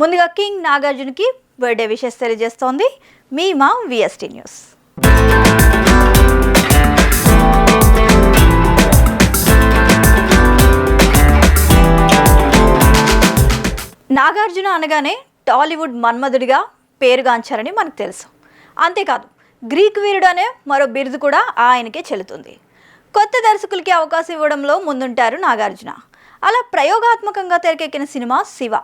ముందుగా కింగ్ నాగార్జునకి birthday wishes తెలియజేస్తోంది. మీ మా విఎస్టీ న్యూస్ నాగార్జున అనగానే టాలీవుడ్ మన్మధుడిగా పేరుగాంచారని మనకు తెలుసు. అంతేకాదు గ్రీక్ వీరుడు అనే మరో బిరుదు కూడా ఆయనకే చెల్లుతుంది. కొత్త దర్శకులకి అవకాశం ఇవ్వడంలో ముందుంటారు నాగార్జున. అలా ప్రయోగాత్మకంగా తెరకెక్కిన సినిమా శివ.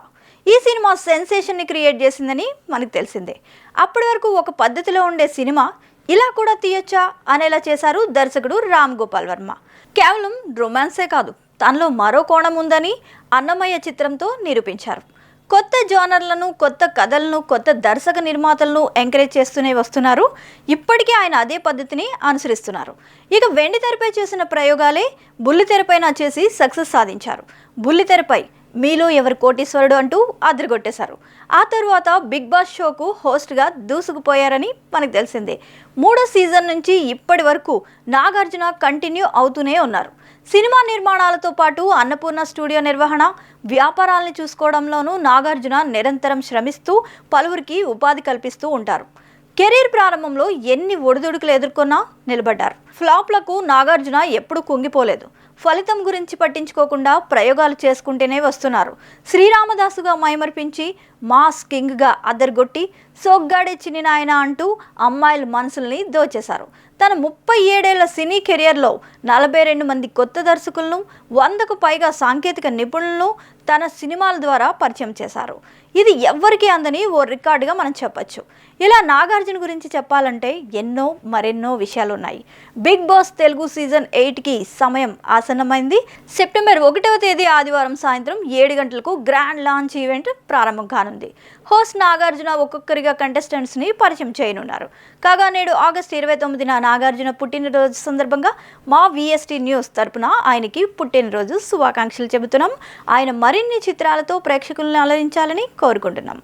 ఈ సినిమా సెన్సేషన్ని క్రియేట్ చేసిందని మనకు తెలిసిందే. అప్పటి వరకు ఒక పద్ధతిలో ఉండే సినిమా ఇలా కూడా తీయొచ్చా అనేలా చేశారు దర్శకుడు రామ్ గోపాల్ వర్మ. కేవలం రొమాన్సే కాదు తనలో మరో కోణం ఉందని అన్నమయ్య చిత్రంతో నిరూపించారు. కొత్త జోనర్లను కొత్త కథలను కొత్త దర్శక నిర్మాతలను ఎంకరేజ్ చేస్తూనే వస్తున్నారు. ఇప్పటికీ ఆయన అదే పద్ధతిని అనుసరిస్తున్నారు. ఇక వెండి తెరపై చేసిన ప్రయోగాలే బుల్లి తెరపైన చేసి సక్సెస్ సాధించారు. బుల్లి తెరపై మీలో ఎవరు కోటీశ్వరుడు అంటూ అదిరిగొట్టేశారు. ఆ తరువాత బిగ్ బాస్ షోకు హోస్ట్గా దూసుకుపోయారని మనకు తెలిసిందే. మూడో సీజన్ నుంచి ఇప్పటి వరకు నాగార్జున కంటిన్యూ అవుతూనే ఉన్నారు. సినిమా నిర్మాణాలతో పాటు అన్నపూర్ణ స్టూడియో నిర్వహణ వ్యాపారాలను చూసుకోవడంలోనూ నాగార్జున నిరంతరం శ్రమిస్తూ పలువురికి ఉపాధి కల్పిస్తూ ఉంటారు. కెరీర్ ప్రారంభంలో ఎన్ని ఒడిదుడుకులు ఎదుర్కొన్నా నిలబడ్డారు. ఫ్లాప్లకు నాగార్జున ఎప్పుడూ కుంగిపోలేదు. ఫలితం గురించి పట్టించుకోకుండా ప్రయోగాలు చేసుకుంటేనే వస్తున్నారు. శ్రీరామదాసుగా మైమర్పించి మాస్ కింగ్గా అద్దరుగొట్టి సోగ్గాడే చిన్ని నాయన అంటూ అమ్మాయిల మనసుల్ని దోచేశారు. తన ముప్పై ఏడేళ్ళ సినీ కెరియర్లో నలభై రెండు మంది కొత్త దర్శకులను వందకు పైగా సాంకేతిక నిపుణులను తన సినిమాల ద్వారా పరిచయం చేశారు. ఇది ఎవ్వరికీ అందని ఓ రికార్డుగా మనం చెప్పొచ్చు. ఇలా నాగార్జున గురించి చెప్పాలంటే ఎన్నో మరెన్నో విషయాలు ఉన్నాయి బిగ్ బాస్ తెలుగు సీజన్ ఎయిట్కి సమయం ఆసన్నమైంది. సెప్టెంబర్ ఒకటవ తేదీ ఆదివారం సాయంత్రం ఏడు గంటలకు గ్రాండ్ లాంచ్ ఈవెంట్ ప్రారంభం కానుంది. హోస్ట్ నాగార్జున ఒక్కొక్కరిగా కంటెస్టెంట్స్ని పరిచయం చేయనున్నారు. కాగా నేడు ఆగస్టు ఇరవై తొమ్మిదిన నాగార్జున పుట్టినరోజు సందర్భంగా మా విఎస్టీ న్యూస్ తరపున ఆయనకి పుట్టినరోజు శుభాకాంక్షలు చెబుతున్నాం. ఆయన మరిన్ని చిత్రాలతో ప్రేక్షకులను అలరించాలని కోరుకుంటున్నాం.